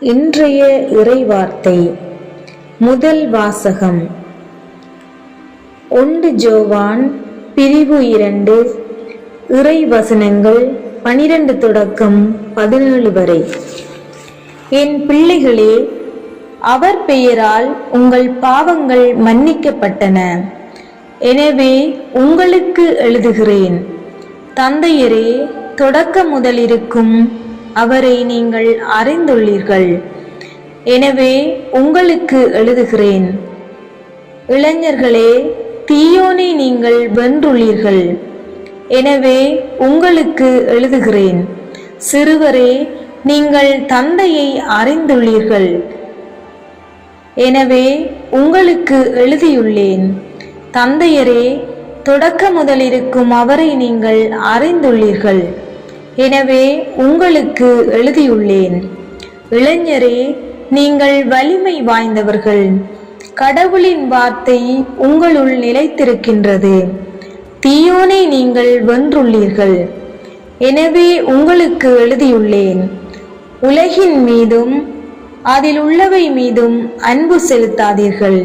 இன்றைய இறைவார்த்தை முதல் வாசகம். ஒன்று ஜோவான் பிரிவு இரண்டு இறை வசனங்கள் பனிரெண்டு தொடக்கம் பதினேழு வரை. என் பிள்ளைகளே அவர் பெயரால் உங்கள் பாவங்கள் மன்னிக்கப்பட்டன. எனவே உங்களுக்கு எழுதுகிறேன் தந்தையரே தொடக்க முதல் இருக்கும் அவரை நீங்கள் அறிந்துள்ளீர்கள். எனவே உங்களுக்கு எழுதுகிறேன் இளைஞர்களே தீயோனை நீங்கள் வென்றுள்ளீர்கள். எனவே உங்களுக்கு எழுதுகிறேன் சிறுவரே நீங்கள் தந்தையை அறிந்துள்ளீர்கள். எனவே உங்களுக்கு எழுதியுள்ளேன் தந்தையரே தொடக்க முதல் இருக்கும் அவரை நீங்கள் அறிந்துள்ளீர்கள். எனவே உங்களுக்கு எழுதியுள்ளேன் இளைஞரே நீங்கள் வலிமை வாய்ந்தவர்கள். கடவுளின் வார்த்தை உங்களுள் நிலைத்திருக்கின்றது. தீயோனை நீங்கள் வென்றுள்ளீர்கள். எனவே உங்களுக்கு எழுதியுள்ளேன் உலகின் மீதும் அதில் உள்ளவை மீதும் அன்பு செலுத்தாதீர்கள்.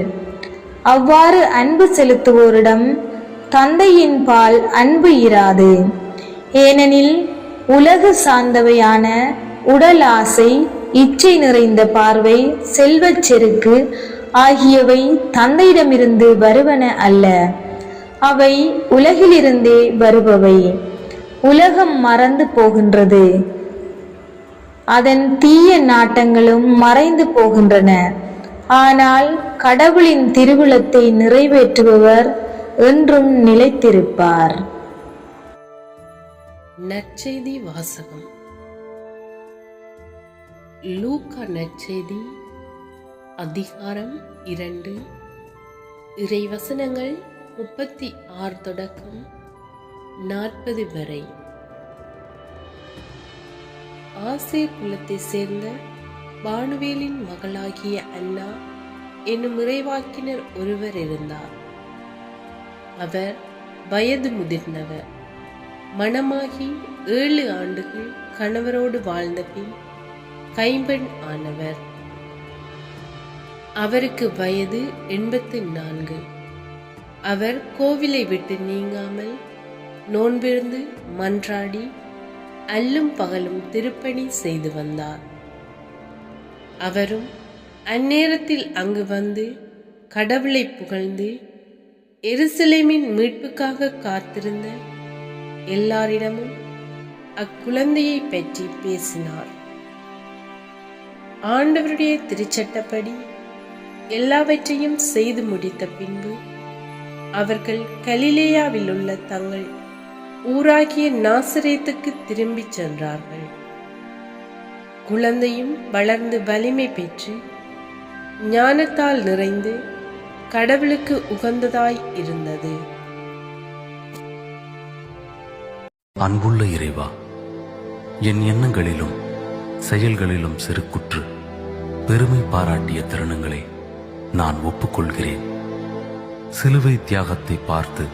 அவ்வாறு அன்பு செலுத்துவோரிடம் தந்தையின் பால் அன்பு இராது. ஏனெனில் உலக சார்ந்தவையான உடல் ஆசை இச்சை நிறைந்த பார்வை செல்வச் செருக்கு ஆகியவை தந்தையிடமிருந்து வருவன அல்ல. அவை உலகிலிருந்தே வருபவை. உலகம் மறந்து போகின்றது. அதன் தீய நாட்டங்களும் மறைந்து போகின்றன. ஆனால் கடவுளின் திருவுளத்தை நிறைவேற்றுபவர் என்றும் நிலைத்திருப்பார். நற்செய்தி வாசகம். லூக்கா நற்செய்தி அதிகாரம் இரண்டு. இறைவசனங்கள் முப்பத்தி ஆறு தொடக்கம் நாற்பது வரை. ஆசேர் குலத்தை சேர்ந்த பானுவேலின் மகளாகிய அண்ணா என்னும் இறைவாக்கினர் ஒருவர் இருந்தார். அவர் வயது முதிர்ந்தவர். மணமாகி ஏழு ஆண்டுகள் கணவரோடு வாழ்ந்த பின் கைம்பெண் ஆனவர். அவருக்கு வயது எண்பத்தி நான்கு. அவர் கோவிலை விட்டு நீங்காமல் நோன்பிருந்து மன்றாடி அல்லும் பகலும் திருப்பணி செய்து வந்தார். அவரும் அந்நேரத்தில் அங்கு வந்து கடவுளை புகழ்ந்து எருசலேமின் மீட்புக்காக காத்திருந்த எல்லாரிடமும் அக்குழந்தையை பற்றி பேசினார். ஆண்டவருடைய திருச்சட்டப்படி எல்லாவற்றையும் செய்து முடித்த பின்பு அவர்கள் கலிலேயாவில் உள்ள தங்கள் ஊராகிய நாசரேத்துக்கு திரும்பிச் சென்றார்கள். குழந்தையும் வளர்ந்து வலிமை பெற்று ஞானத்தால் நிறைந்து கடவுளுக்கு உகந்ததாய் இருந்தது. அன்புள்ள இறைவா என் எண்ணங்களிலும் செயல்களிலும் செருக்குற்று பெருமை பாராட்டிய தருணங்களை நான் ஒப்புக்கொள்கிறேன். சிலுவை தியாகத்தை பார்த்து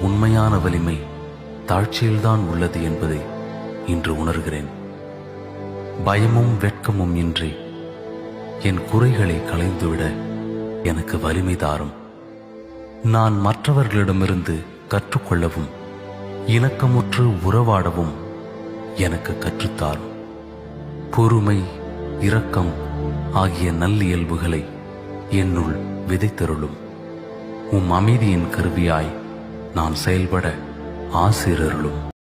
உண்மையான வலிமை தாழ்ச்சியில்தான் உள்ளது என்பதை இன்று உணர்கிறேன். பயமும் வெட்கமும் இன்றி என் குறைகளை களைந்துவிட எனக்கு வலிமை தாரும். நான் மற்றவர்களிடமிருந்து கற்றுக்கொள்ளவும் இணக்கமுற்று உறவாடவும் எனக்கு கற்றுத்தார். பொறுமை இரக்கம் ஆகிய நல்லியல்புகளை என்னுள் விதைத்தருளும். உம் அமைதியின் கருவியாய் நான் செயல்பட ஆசிரருளும்